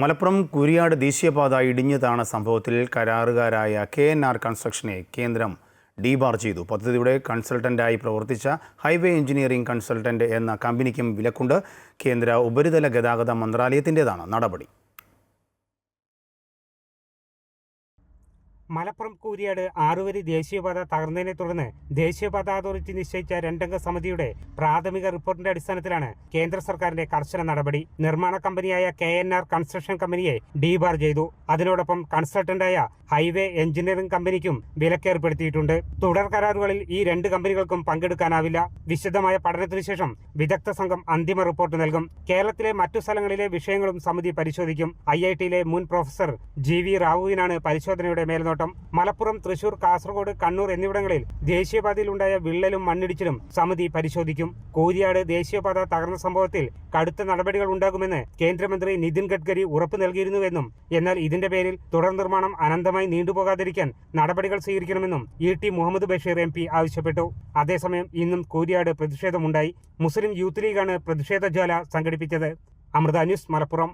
മലപ്പുറം കുരിയാട് ദേശീയപാത ഇടിഞ്ഞു താണ സംഭവത്തിൽ കരാറുകാരായ കെ എൻ ആർ കൺസ്ട്രക്ഷനെ കേന്ദ്രം ഡീബാർ ചെയ്തു. പദ്ധതിയുടെ കൺസൾട്ടന്റായി പ്രവർത്തിച്ച ഹൈവേ എഞ്ചിനീയറിംഗ് കൺസൾട്ടന്റ് എന്ന കമ്പനിക്കും വിലക്കുണ്ട്. കേന്ദ്ര ഉപരിതല ഗതാഗത മന്ത്രാലയത്തിന്റേതാണ് നടപടി. മലപ്പുറം കൂരിയാട് ആറുവരി ദേശീയപാത തകർന്നതിനെ തുടർന്ന് ദേശീയപാത അതോറിറ്റി നിശ്ചയിച്ച രണ്ടംഗ സമിതിയുടെ പ്രാഥമിക റിപ്പോർട്ടിന്റെ അടിസ്ഥാനത്തിലാണ് കേന്ദ്ര സർക്കാരിന്റെ കർശന നടപടി. നിർമ്മാണ കമ്പനിയായ കെ എൻ ആർ കൺസ്ട്രക്ഷൻ കമ്പനിയെ ഡീബാർ ചെയ്തു. അതിനോടൊപ്പം കൺസൾട്ടന്റായ ഹൈവേ എഞ്ചിനീയറിംഗ് കമ്പനിക്കും വിലക്കേർപ്പെടുത്തിയിട്ടുണ്ട്. തുടർ കരാറുകളിൽ ഈ രണ്ട് കമ്പനികൾക്കും പങ്കെടുക്കാനാവില്ല. വിശദമായ പഠനത്തിനു ശേഷം വിദഗ്ധ സംഘം അന്തിമ റിപ്പോർട്ട് നൽകും. കേരളത്തിലെ മറ്റു സ്ഥലങ്ങളിലെ വിഷയങ്ങളും സമിതി പരിശോധിക്കും. ഐ ഐ ടിയിലെ മുൻ പ്രൊഫസർ ജി വി റാവുവിനാണ് പരിശോധനയുടെ മേൽനോട്ടം മലപ്പുറം തൃശൂർ കാസർഗോഡ് കണ്ണൂർ എന്നിവിടങ്ങളിൽ ദേശീയപാതയിലുണ്ടായ വിള്ളലും മണ്ണിടിച്ചിലും സമിതി പരിശോധിക്കും. കോരിയാട് ദേശീയപാത തകർന്ന സംഭവത്തിൽ കടുത്ത നടപടികൾ ഉണ്ടാകുമെന്ന് കേന്ദ്രമന്ത്രി നിതിൻ ഗഡ്കരി ഉറപ്പു നൽകിയിരുന്നുവെന്നും എന്നാൽ ഇതിന്റെ പേരിൽ തുടർ നിർമ്മാണം അനന്തമായി നീണ്ടുപോകാതിരിക്കാൻ നടപടികൾ സ്വീകരിക്കണമെന്നും E T Muhammad Basheer M P ആവശ്യപ്പെട്ടു. അതേസമയം ഇന്നും കോരിയാട് പ്രതിഷേധമുണ്ടായി. മുസ്ലിം യൂത്ത് ലീഗാണ് പ്രതിഷേധ ജ്വാല സംഘടിപ്പിച്ചത്. അമൃത ന്യൂസ് മലപ്പുറം.